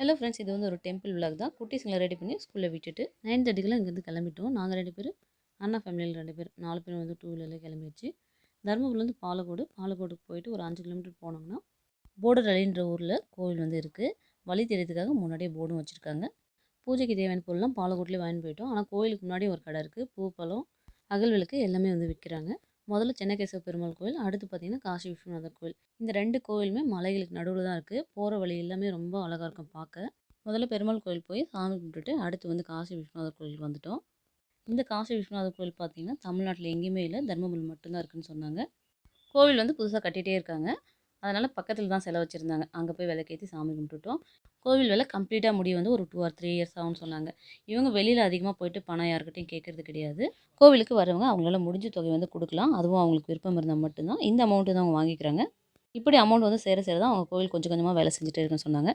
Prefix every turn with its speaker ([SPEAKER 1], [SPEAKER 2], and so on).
[SPEAKER 1] Hello friends இது வந்து ஒரு டெம்பிள் விலாக் தான். குட்டீஸ்களை ரெடி பண்ணி ஸ்கூலில் விட்டுட்டு நைன் தேர்ட்டிக்கெலாம் இங்கேருந்து கிளம்பிட்டோம். நாங்கள் ரெண்டு பேர் அண்ணா ஃபேமிலியில் ரெண்டு பேர் நாலு பேர் வந்து டூ வீலரில் கிளம்பிடுச்சு தருமபுரிலேருந்து பாலக்கோடு பாலக்கோடுக்கு போயிட்டு ஒரு அஞ்சு கிலோமீட்டர் போனோம்னா போர்டர் அலின்ற ஊரில் கோவில் வந்து இருக்குது வழி தெரியறதுக்காக முன்னாடியே போர்டும் வச்சுருக்காங்க. பூஜைக்கு தேவையான பொருள்லாம் பாலக்கோட்லேயே வாங்கி போயிட்டோம். ஆனால் கோயிலுக்கு முன்னாடி ஒரு கடை இருக்குது பூ பழம் அகல் விளக்கு எல்லாமே வந்து விற்கிறாங்க. முதல்ல சென்னகேசவ பெருமாள் கோயில் அடுத்து பார்த்திங்கன்னா காசி விஸ்வநாதர் கோயில். இந்த ரெண்டு கோயிலுமே மலைகளுக்கு நடுவில் தான் இருக்குது போகிற வழி எல்லாமே ரொம்ப அழகாக இருக்கும் பார்க்க. முதல்ல பெருமாள் கோயில் போய் சாமி கும்பிட்டுட்டு அடுத்து வந்து காசி விஸ்வநாதர் கோயிலுக்கு வந்துட்டோம். இந்த காசி விஸ்வநாதர் கோயில் பார்த்திங்கன்னா தமிழ்நாட்டில் எங்கேயுமே இல்லை. தர்மபுரி மட்டும்தான் இருக்குன்னு சொன்னாங்க. கோவில் வந்து புதுசாக கட்டிகிட்டே இருக்காங்க. அதனால் பக்கத்தில் தான் செலவு வச்சுருந்தாங்க. அங்கே போய் விளக்கேற்றி சாமி கும்பிட்டுட்டோம். கோவில் வேலை கம்ப்ளீட்டாக முடிய வந்து ஒரு டூ ஆர் த்ரீ இயர்ஸ் ஆகும்னு சொன்னாங்க. இவங்க வெளியில் அதிகமாக போயிட்டு பணம் யாருக்கிட்டையும் கேட்குறது கிடையாது. கோவிலுக்கு வரவங்க அவங்களால முடிஞ்ச தொகை வந்து கொடுக்கலாம். அதுவும் அவங்களுக்கு விருப்பம் இருந்தால் மட்டும்தான். இந்த அமௌண்ட்டு தான் அவங்க வாங்கிக்கிறாங்க. இப்படி அமௌண்ட் வந்து சேர சேர தான் அவங்க கோவில் கொஞ்சம் கொஞ்சமாக வேலை செஞ்சுட்டே இருக்குன்னு சொன்னாங்க.